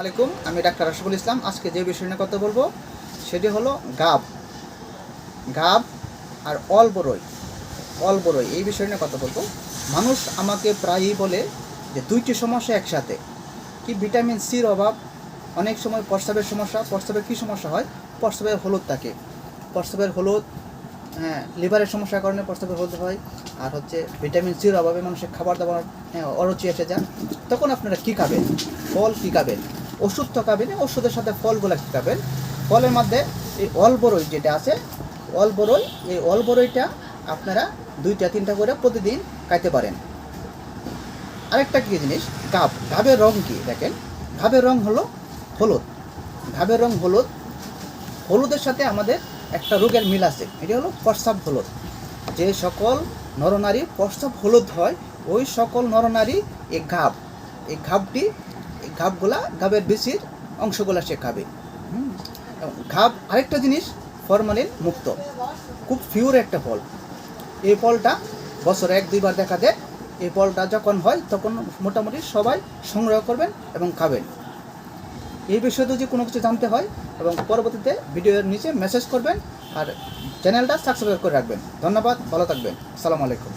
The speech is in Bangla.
আলাইকুম আমি ডাক্তার রাশিফুল ইসলাম। আজকে যে বিষয় নিয়ে কথা বলব সেটি হলো গাব। গাব আর অলবরই অলবরই এই বিষয় নিয়ে কথা বলব। মানুষ আমাকে প্রায়ই বলে যে দুইটি সমস্যা একসাথে। কি ভিটামিন সির অভাব? অনেক সময় প্রস্রাবের সমস্যা। প্রস্রাবের কী সমস্যা হয়? প্রস্রাবের হলুদ থাকে। প্রস্রাবের হলুদ হ্যাঁ লিভারের সমস্যার কারণে প্রস্রাবের হলুদ হয়। আর হচ্ছে ভিটামিন সির অভাবে মানুষের খাবার দাবার হ্যাঁ, অরুচি এসে যান তখন আপনারা কী খাবেন? ফল কী খাবেন? ওষুধ তো খাবেন ওষুধের সাথে ফলগুলো কী খাবেন ফলের মধ্যে এই অলবরই যেটা আছে, অলবরই, এই অলবরইটা আপনারা দুইটা, তিনটা করে প্রতিদিন খাইতে পারেন। আরেকটা কি জিনিস? গাব। গাবের রং কি? দেখেন, গাবের রং হলো হলুদ। গাবের রং হলুদ, হলুদের সাথে আমাদের একটা রোগের মিল আছে। এটি হলো প্রস্রাব হলুদ। যে সকল নরনারী প্রস্রাব হলুদ হয়, ওই সকল নরনারী এই ঘাব এই ঘাবটি এই ঘাবগুলা ঘাবের বেশির অংশগুলা সে খাবে। ঘাপ আরেকটা জিনিস, ফরমালিন মুক্ত। খুব পিওর একটা ফল। এই ফলটা বছরে এক, দুইবার দেখা দেয়। এই ফলটা যখন হয়, তখন মোটামুটি সবাই সংগ্রহ করবেন এবং খাবেন। এই বিষয়ে যদি কোনো কিছু জানতে হয়, এবং পরবর্তীতে ভিডিওর নিচে মেসেজ করবেন, আর চ্যানেলটা সাবস্ক্রাইব করে রাখবেন। ধন্যবাদ, ভালো থাকবেন। আসসালামু আলাইকুম।